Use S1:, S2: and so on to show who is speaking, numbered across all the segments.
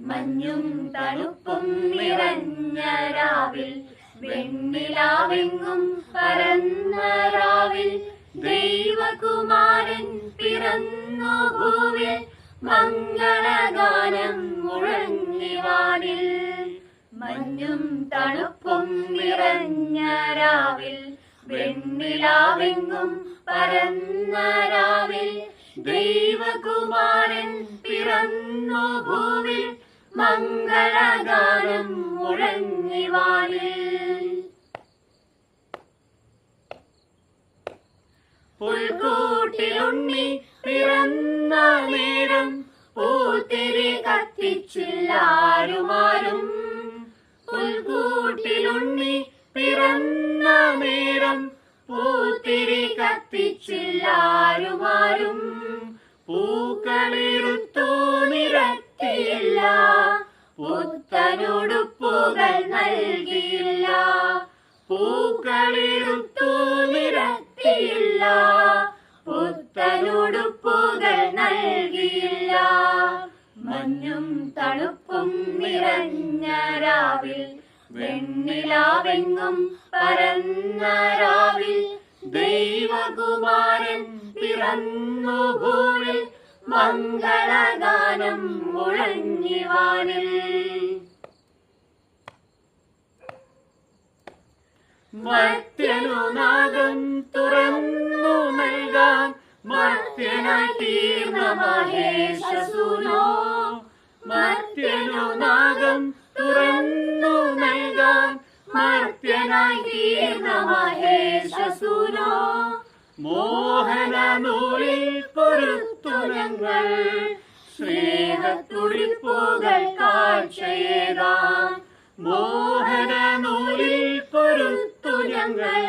S1: മഞ്ഞും തണുപ്പും നിറഞ്ഞ രാവിൽ വെണ്ണിലാവെങ്ങും പരന്ന രാവിൽ ദൈവകുമാരൻ പിറന്നു ഭൂവിൽ മംഗളഗാനം മുഴങ്ങിവാനിൽ മഞ്ഞും തണുപ്പും നിറഞ്ഞ രാവിൽ വെണ്ണിലാവെങ്ങും പരന്ന രാവിൽ ദൈവകുമാരൻ പിറന്നു ഭൂവിൽ മംഗളഗാനം മുഴങ്ങിവാനിൽ പുൽക്കൂട്ടിലുണ്ണി പിറന്ന നേരം പൂത്തിരി കത്തിച്ചില്ലാരുമാരും. പുൽക്കൂട്ടിലുണ്ണി പിറന്ന പുത്തനുടുപ്പുകൾ നൽകിയില്ല. പൂക്കളിരുത്തു നിരത്തിയില്ല പുത്തനുടുപ്പുകൾ നൽകിയില്ല. മഞ്ഞും തണുപ്പും നിറഞ്ഞ രാവിൽ വെണ്ണിലാവെങ്ങും പരന്ന രാവിൽ ദൈവകുമാരൻ പിറന്നു ഭൂവിൽ മംഗളഗാനം മുഴങ്ങിവാനിൽ മർത്യനു നാഗം തുറന്നു നൽകാൻ മർത്യനായി തീർന്ന മഹേശസുനോ മർത്യനു നാഗം തുറന്നു നൽകാൻ മർത്യനായി തീർന്ന മോഹന നൂലിൽ പൊരുത്തു ഞങ്ങൾ സ്നേഹത്തുടിപ്പുകൾ കാഴ്ചയേതാം. മോഹന നൂലിൽ പൊരുത്തു ഞങ്ങൾ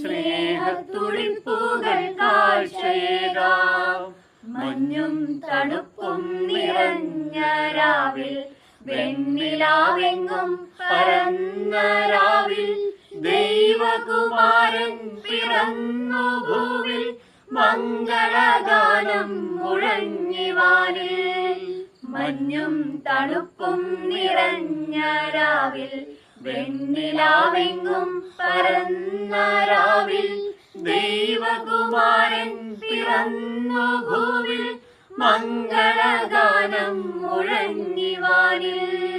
S1: സ്നേഹത്തുടിപ്പുകൾ കാഴ്ചയേതാം. മഞ്ഞും തണുപ്പും നിറഞ്ഞ രാവിൽ വെണ്ണിലാവെങ്ങും പരന്ന രാവിൽ ദൈവകുമാരൻ പിറന്നു ഭൂവിൽ മംഗളഗാനം മുഴങ്ങിവാനിൽ മഞ്ഞും തണുപ്പും നിറഞ്ഞ രാവിൽ. വെണ്ണിലാവെങ്ങും പരന്ന രാവിൽ. ദൈവകുമാരൻ പിറന്നു ഭൂവിൽ. മംഗളഗാനം മുഴങ്ങിവാനിൽ